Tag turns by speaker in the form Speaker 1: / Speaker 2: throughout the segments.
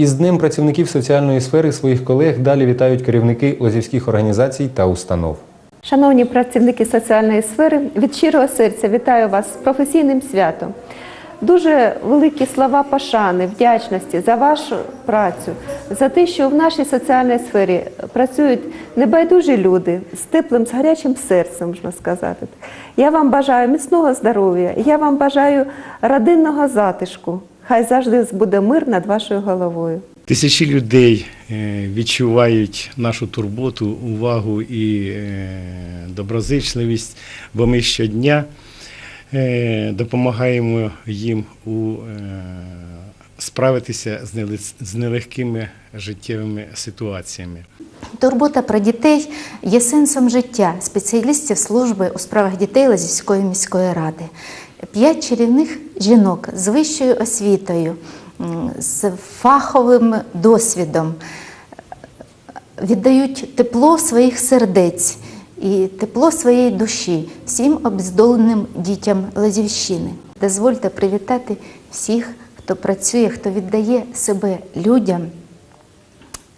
Speaker 1: Із Днем працівників соціальної сфери своїх колег далі вітають керівники лозівських організацій та установ.
Speaker 2: Шановні працівники соціальної сфери, від щирого серця вітаю вас з професійним святом. Дуже великі слова пошани, вдячності за вашу працю, за те, що в нашій соціальній сфері працюють небайдужі люди з теплим, з гарячим серцем, можна сказати. Я вам бажаю міцного здоров'я, я вам бажаю родинного затишку. Хай завжди буде мир над вашою головою.
Speaker 3: Тисячі людей е, відчувають нашу турботу, увагу і е, доброзичливість, бо ми щодня допомагаємо їм у е, справитися з нелегкими життєвими ситуаціями.
Speaker 4: Турбота про дітей є сенсом життя спеціалістів служби у справах дітей Лазівської міської ради. П'ять чарівних жінок з вищою освітою, з фаховим досвідом віддають тепло своїх сердець і тепло своєї душі всім обездоленим дітям Лазівщини. Дозвольте привітати всіх, хто працює, хто віддає себе людям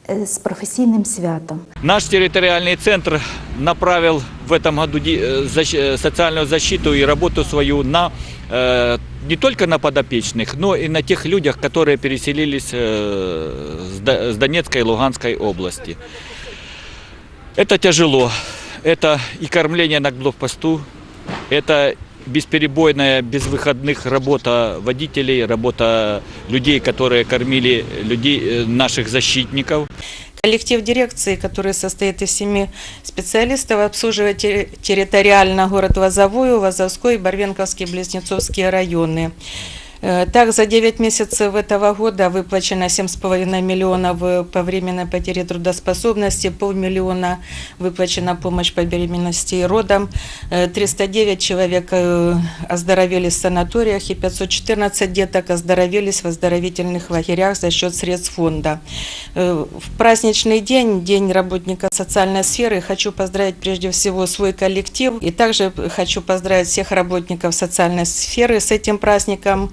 Speaker 4: е, з професійним святом.
Speaker 5: Наш территориальный центр направил в этом году ди- э, защ- э, социальную защиту и работу свою на э, не только на подопечных, но и на тех людях, которые переселились э, с До- с Донецкой и Луганской области. Это тяжело. Это и кормление на блокпосту, это бесперебойная, без выходных работа водителей, работа людей, которые кормили людей, э, наших защитников.
Speaker 6: Коллектив дирекции, который состоит из семи специалистов, обслуживает те- территориально город Лозовую, Лозовской, Барвенковский, Близнецовские районы. Э, Так, за 9 месяцев этого года выплачено 7,5 миллионов э, по временной потере трудоспособности, полмиллиона выплачена помощь по беременности и родам, Э, 309 человек э, оздоровились в санаториях и 514 деток оздоровились в оздоровительных лагерях за счет средств фонда. В праздничный день, День работника социальной сферы, хочу поздравить прежде всего свой коллектив и также хочу поздравить всех работников социальной сферы с этим праздником.